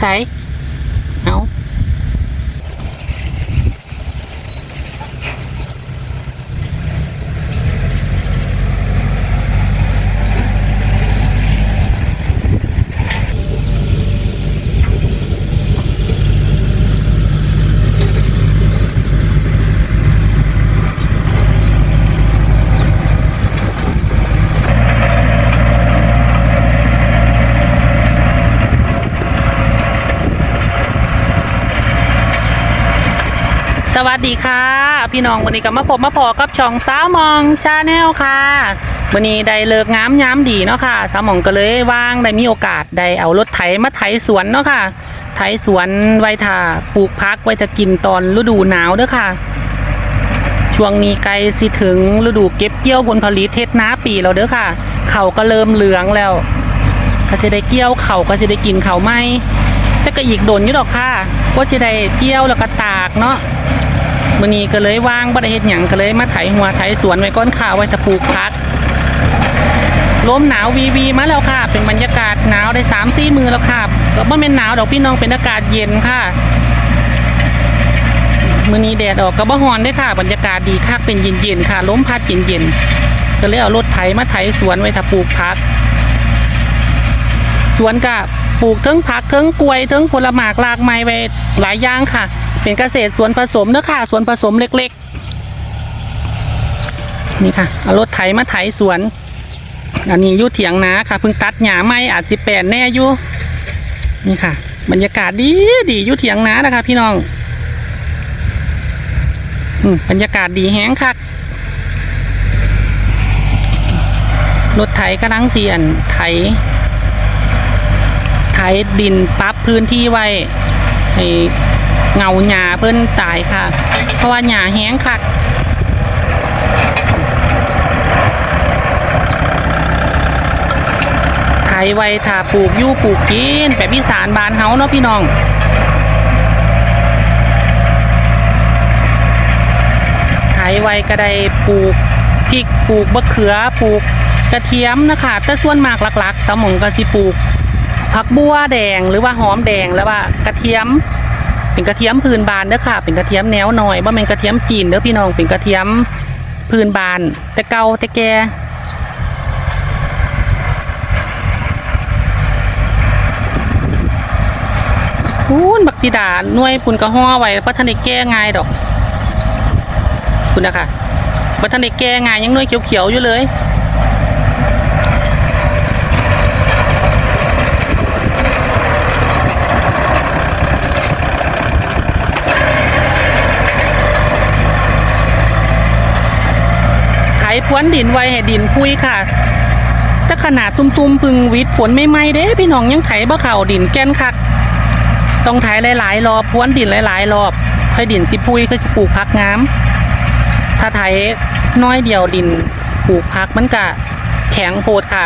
ไสวัสดีค่ะ พี่น้องวันนี้ก็มาพบมาพอกับช่องสาวมองชาแนลค่ะวันนี้ได้เลิกงามย้ำดีเนาะค่ะสาวมองก็เลยว่างได้มีโอกาสได้เอารถไถมาไถสวนเนาะค่ะ ไถสวนไว้ท่าปลูกพักไว้จะกินตอนฤดูหนาวเด้อค่ะ ช่วงนี้ใกลสิถึงฤดูเก็บเกี่ยวผลผลิตเทศนาปีแล้วเด้อค่ะเขาก็เริ่มเหลืองแล้วก็จะได้เกี่ยวเขาก็จะได้กินเขาไหมแต่ก็อีกโดนอยู่ดอกค่ะว่าจะได้เกี่ยวแล้วก็ตากเนาะ มื้อนี้ก็เลยว่างบ่ได้เฮ็ดหยังก็เลยมาไถหัวไถสวนไว้ก้อนข้าวไว้จะปลูกพักลมหนาววีวีมาแล้วค่ะ เป็นบรรยากาศหนาวได้สามสี่มือแล้วค่ะก็บ่แม่นหนาวดอกพี่น้องเป็นอากาศเย็นค่ะมื้อนี้แดดออกก็บ่ฮ้อนเด้ค่ะ บรรยากาศดีคักเป็นเย็นๆค่ะลมพัดเย็นๆก็เลยเอารถไถมาไถสวนไว้ถ้าปลูกพัก สวนกับปลูกเทิงผักเทิงกล้วยเทิงผลไม้หลากไม้ไว้หลายอย่างค่ะ เป็นเกษตรสวนผสมเด้อค่ะสวนผสมเล็กๆ นี่ค่ะเอารถไถมาไถสวน อันนี้ยุ่เถียงนาค่ะเพิ่งตัดหญ้าไม้อาจสิแปดแน่ยู่นี่ค่ะ บรรยากาศดีดียุ่เถียงนานะคะ พี่น้องอืมบรรยากาศดีแห้งคักรถไถกำลังเสียนไถ ไถดินปรับพื้นที่ไว้ให้ เงาหญ้าเพิ่นตายค่ะ เพราะว่าหญ้าแห้งคักไถไว้ถ้าปลูกยู่ปลูกกินแบบอีสานบานเฮาเนาะพี่น้องไถไว้ก็ได้ปลูกพริกปลูกมะเขือปลูกกระเทียมนะคะแต่ส่วนมากหลักๆ สมองก็สิปลูกผักบัวแดงหรือว่าหอมแดงแล้วว่ากระเทียม เป็นกระเทียมพื้นบานเด้อค่ะ เป็นกระเทียมแนวหน่อยว่าเป็นกระเทียมจีนเด้อพี่น้อง เป็นกระเทียมพื้นบาน แต่เก่าแต่แก่พูนบักสีดาหน่วยปุ่นกระห่อไว้เพราะท่านได้แก้ง่ายดอก คุณนะคะเพราะท่านได้แก้ง่ายยังหน่วยเขียวๆอยู่เลย วนดินไว้ให้ดินพุยค่ะจะขนาดซุ่มๆ พึงวิดฝนไม่ไหมเด้ พี่น้องยังไถบ่เข่าดินแก้นคัก ต้องไถหลายๆรอบพวนดินหลายๆรอบค่อยดินสิพุยคือสิปลูกพักงามถ้าไถน้อยเดียวดินปลูกพักมันก็แข็งโพดค่ะ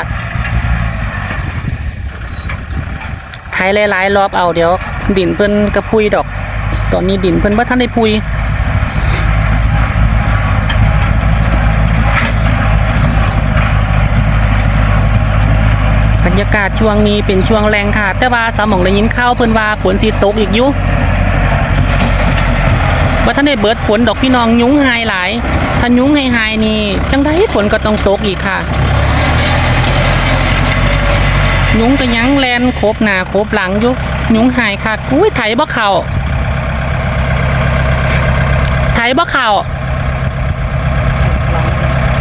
ไถหลายๆรอบเอาเดี๋ยว ดินเพิ่นกระพุยดอก ตอนนี้ดินเพิ่นบ่ทันได้พุย บรรยากาศช่วงนี้เป็นช่วงแรงค่ะ แต่ว่าสามองได้ยินข่าวเพิ่นว่าฝนสิตกอีกอยู่ว่าท่านได้เบิดฝนดอกพี่น้องยุ้งหายหลายถ้ายุ้งให้หายนี่จังได้ฝนก็ต้องตกอีกค่ะยุ้งก็ยังแลนโคบหน้าโคบหลังยู่ยุ้งหายค่ะอุ้ยไถบ่เข่าไถบ่เข่า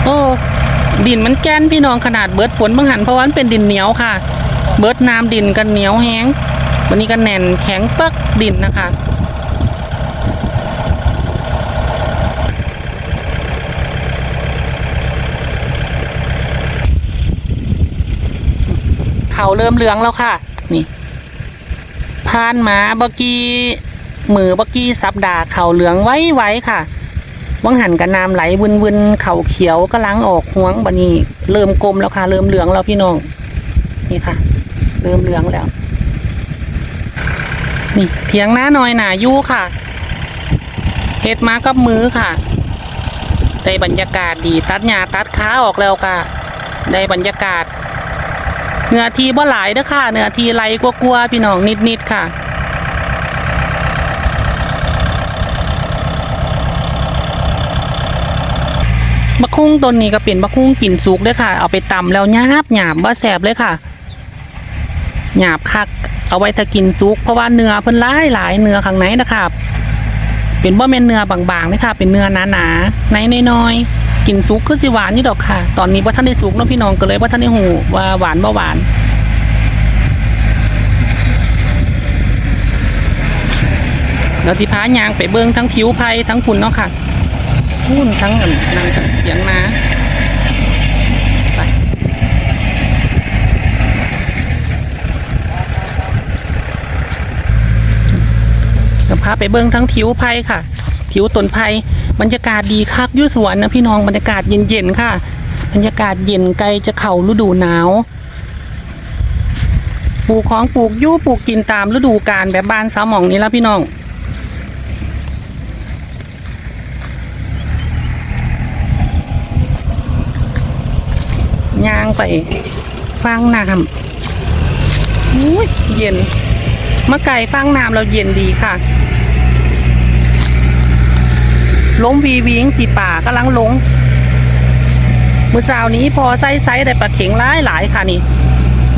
โอ้ ดินมันแก้นพี่น้องขนาดเบิดฝนบางหันเพราะว่ามันเป็นดินเหนียวค่ะ เบิดน้ำดินกันเหนียวแห้งวันนี้ก็แน่นแข็งเปักดินนะคะเขาเริ่มเหลืองแล้วค่ะ นี่ผ่านมาเมื่อกี้มือเมื่อกี้สัปดาห์เขาเหลืองไว้ไว้ค่ะ วังหันกับน้ำไหลวนวนเขาเขียวก็ล้างออกห่วงบันนี้ เริ่มกลมแล้วค่ะ เริ่มเหลืองแล้วพี่น้อง นี่ค่ะ เริ่มเหลืองแล้ว นี่เถียงหน้าน้อยหนายู่ค่ะเฮ็ดมากับมือค่ะ ได้บรรยากาศดีตัดหญ้าตัดขาออกแล้วค่ะ ได้บรรยากาศเนื้อทีบ่หลายเด้อค่ะ เนื้อทีไรกลัวๆพี่น้องนิดๆค่ะ บักคุ้งต้นนี้ก็เป็นบักคุ้งกินสุกเด้วยค่ะ เอาไปตำแล้วหยาบหยาบว่าแสบเลยค่ะหยาบคัก เอาไว้ถ้ากินสุกเพราะว่าเนื้อเพิ่นหลายหลายเนื้อข้างในนะคะเป็นบ่แม่นเนื้อบางๆเลยค่ะเป็นเนื้อหนาๆในน้อยๆกินสุกคือสิหวานนี่ดอกค่ะ ตอนนี้ว่าท่านได้สุกเนาะพี่น้องก็เลยว่าท่านได้หูว่าหวานบ่หวานเราที่พายางไปเบิ้งทั้งผิวไผ่ทั้งคุณเนาะค่ะ พุ่นทั้งอันนั่นก็เสียงมาไปพาไปเบิ้งทั้งผิวไผ่ค่ะผิวต้นไผ่บรรยากาศดีคักยุ่สวนนะพี่น้องบรรยากาศเย็นๆค่ะ บรรยากาศเย็นไกลจะเข่าฤดูหนาวปลูกของปลูกยู่ปลูกกินตามฤดูกาลแบบบ้านสาวหมองนี้แล้วพี่น้อง ย่างไปฟังน้ำอุ้ยเย็นมะไก่ฟังน้ำเราเย็นดีค่ะล้มวีวิงสีป่ากำลังลงมือสาวนี้พอไซส์ไซส์ได้ปลาเข็งหลายหลายค่ะนี่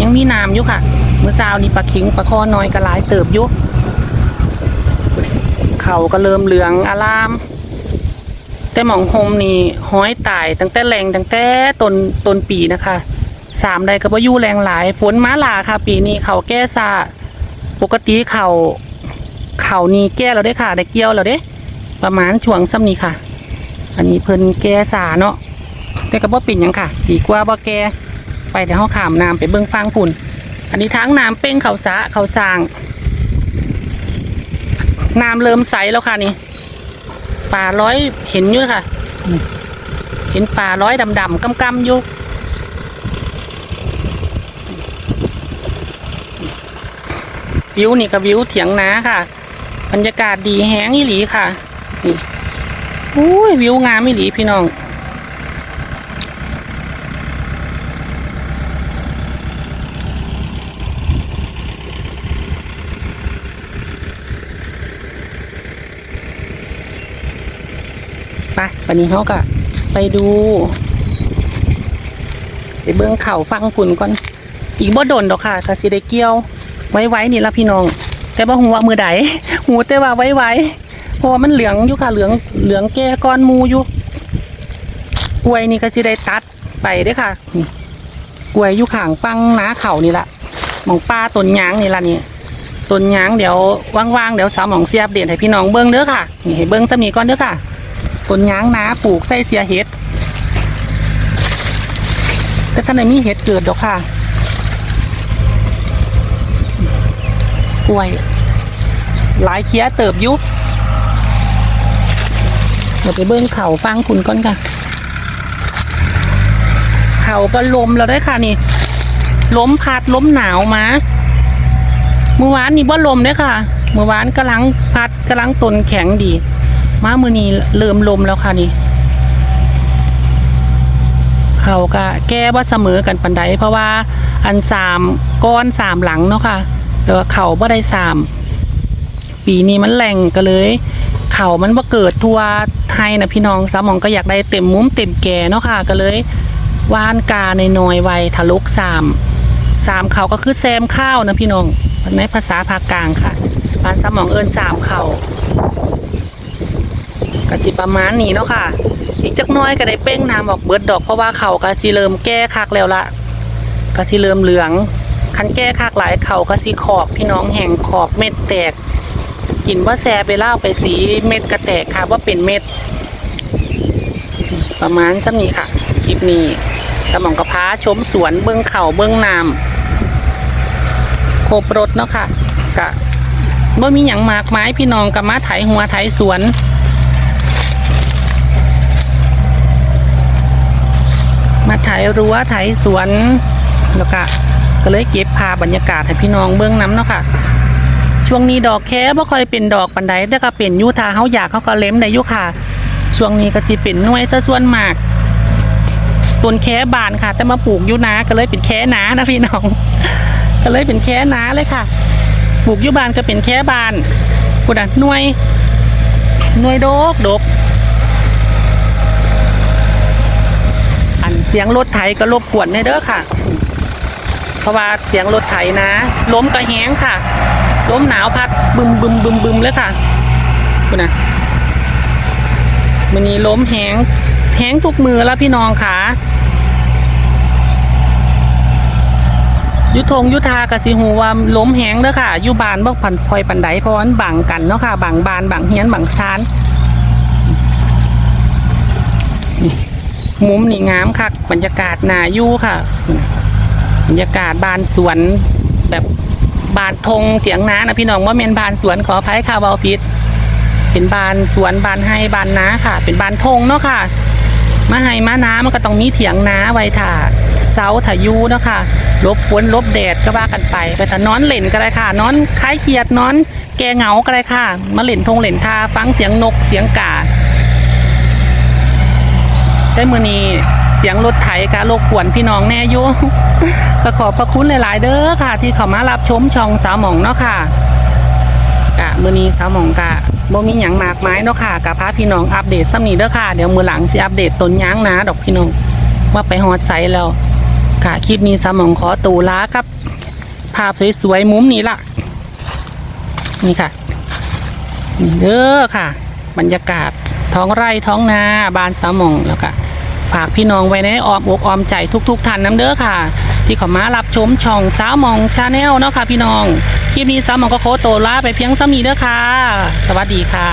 ยังมีน้ำอยู่ค่ะมือสาวนี่ปลาเข็งปลาคอน้อยก็หลายเติบอยู่เขาก็เริ่มเหลืองอาราม แต่หมองโฮมนี่ห้อยตายตั้งแต่แรงตั้งแต่ต้นต้นปีนะคะสามใดก็บ่อยู่แรงหลาย ฝนมาหลาค่ะ ปีนี้เขาแก้ซาปกติเขาเขานี่แก้เราได้ค่ะได้เกี่ยวเราได้ ประมาณช่วงซ้ำนี้ค่ะ อันนี้เพิ่นแก้ซาเนาะแต่ก็บ่เป็นยังค่ะดีกว่าบ่แก้ไปเดี๋ยวเฮาขามน้ำไปเบิ่งฟังพุ่น อันนี้ทั้งน้ำเป้งเขาสะเขาสางน้ำเริ่มใสแล้วค่ะนี่ ปลาร้อยเห็นอยู่ค่ะ เห็นปลาร้อยดำๆกำๆอยู่วิวนี่กับวิวเถียงนาค่ะ บรรยากาศดีแห้งอีหลีค่ะนี่อุ้ยวิวงามอีหลีพี่น้อง วันนี้เขาก็ไปดู ไปเบื้องเข่าฟังฝุ่นก่อน อีกบ่โดนดอกค่ะกะสิได้เกี่ยว ไว้ไว้นี่ละพี่น้อง แต่บ่หัวามือใดหูแต่ว่าไว้ไว้เพราะว่ามันเหลืองอยู่ค่ะเหลืองเหลืองแก่ก้อนมูอยู่กล้วยนี่ก็สิได้ตัดไปด้อค่ะนี่กล้วยอยู่ข้างฟังน้าเข่านี่ละหมองป้าต้นยางนี่ละนี่ต้นยางเดี๋ยวว่างๆเดี๋ยวสาวหมองเสียบเด่นให้พี่น้องเบิ้งเด้อค่ะนี่ให้เบิ้งสมีก่อนเด้อค่ะ ต้นยางนาปลูกใส่เสียเห็ดแต่ท่านในมีเห็ดเกิดดอกค่ะ กล้วย หลายเคี้ยเติบยุบเดี๋ยวไปเบิ้งเขาฟังคุณก่อนค่ะ เขาก็ลมแล้วได้ค่ะนี่ ล้มพัดล้มหนาวมา เมื่อวานนี่บ่ลมเด้อค่ะ เมื่อวานกำลังพัดกำลังตนแข็งดี มามือนี้เริ่มลมแล้วค่ะนี่เขาก็แก้ว่าเสมอกันปันใดเพราะว่าอันสามก้อนสามหลังเนาะค่ะแต่ว่าเขาบ่ได้สามปีนี้มันแรงก็เลย เขามันบ่าเกิดทัวไทยนะพี่น้องสามองก็อยากได้เต็มมุ้มเต็มแก่เนาะค่ะก็เลยว่านกาในน้อยไวทะลุสามสามเขาก็คือแซมข้าวนะพี่น้องในภาษาภาคกลางค่ะบ้านสมองเอิญสามเขา ก็สิประมาณนี้เนาะค่ะ อีกจักน้อยก็ได้เป้งน้ำออกเบิดดอกเพราะว่าเขาก็สิเริ่มแก้คักแล้วละก็สิเริ่มเหลืองคันแก้คักหลายเขาก็สิขอบพี่น้องแห่งขอบเม็ดแตกกินว่าแซไปเล่าไปสีเม็ดกระแตกค่ะว่าเป็นเม็ด ประมาณสักนี้ค่ะ คลิปนี้กระหม่อมกระพ้าชมสวนเบื้องเขาเบื้องน้ำครบรถเนาะค่ะกะเมื่อมีอย่างมากไม้พี่น้องกับมาไถหัวไถสวน มาถ่ายรั้วถ่ายสวนแล้วก็ก็เลยเก็บภาบรรยากาศให้พี่น้องเบื้องน้ำเนาะค่ะช่วงนี้ดอกแค่บ่ค่อยเป็นดอกปันใดแต่ก็เป็นยุทาเขาอยากเขาก็เล็มได้อยุค่ะ ช่วงนี้ก็สิเป็นน่วยซะส่วนมากต้นแค่บานค่ะ แต่มาปลูกยูนาก็เลยเป็นแค่นานะพี่น้อง ก็เลยเป็นแค่นาเลยค่ะ ปลูกยูบานก็เป็นแค่บานกุดอะหน่วยหน่วยโดกดก อัน เสียงรถไถก็รบกวนเด้อค่ะ เพราะว่าเสียงรถไถนะล้มกระแหงค่ะล้มหนาวพัดบึมบึมบึมบึมเลยค่ะคุณนะมันนี้ล้มแหงแหงทุกมือแล้วพี่น้องค่ะยุทงยุทากสิหูว่าล้มแหงเด้อค่ะยู่บานบ่พันคอยปันไดเพราะวันบังกันเนาะค่ะบังบานบังเฮียนบังซานนี่ มุมนี่งามค่ะบรรยากาศนาอยู่ค่ะ บรรยากาศบานสวนแบบบานธงเถียงน้านะพี่น้องว่าเมนบานสวนขออภัยค่ะเบาพิษเป็นบานสวนบานให้บานน้าค่ะ เป็นบานธงเนาะค่ะมาให้มาน้ามันก็ต้องมีเถียงน้าไว้ถ่าเสาถ่ายูเนาะค่ะลบฝนลบแดดก็ว่ากันไปไปแต่นอนเล่นก็ได้ค่ะ นอนคล้ายเขียดนอนแกเหงาก็ได้ค่ะ มาเล่นทงเล่นทาฟังเสียงนกเสียงกา ได้มือนี้เสียงรถไถกะรบกวนพี่น้องแน่อยุก็ขอบพระคุณหลาย ๆ เด้อค่ะ ที่เข้ามารับชมช่องสาวหมองเนาะค่ะกะมือนี้สาวหมองกะบ่มีหยังมากไมายเนาะค่ะกะพาพี่น้องอัปเดตซ้ำนี้เด้อค่ะเดี๋ยวมือหลังสิอัปเดตต้นยางนาดอกพี่น้องว่าไปฮอดไซแล้วค่ะคลิปนี้สาวหมองขอตูลากับ ภาพสวย ๆ มุมนี้ล่ะ นี่ค่ะนี่เด้อค่ะ บรรยากาศท้องไร่ท้องนาบานสามหมองแล้วก็ ฝากพี่น้องไว้ในออมอกออมใจทุก ๆท่านน้ำเด้อค่ะ ที่ขอมารับชมช่องสาวมองชาแนลเนาะค่ะพี่น้องคลิปนี้สาวมองก็โคโตวลาไปเพียงซ้ำนี้เด้อค่ะ สวัสดีค่ะ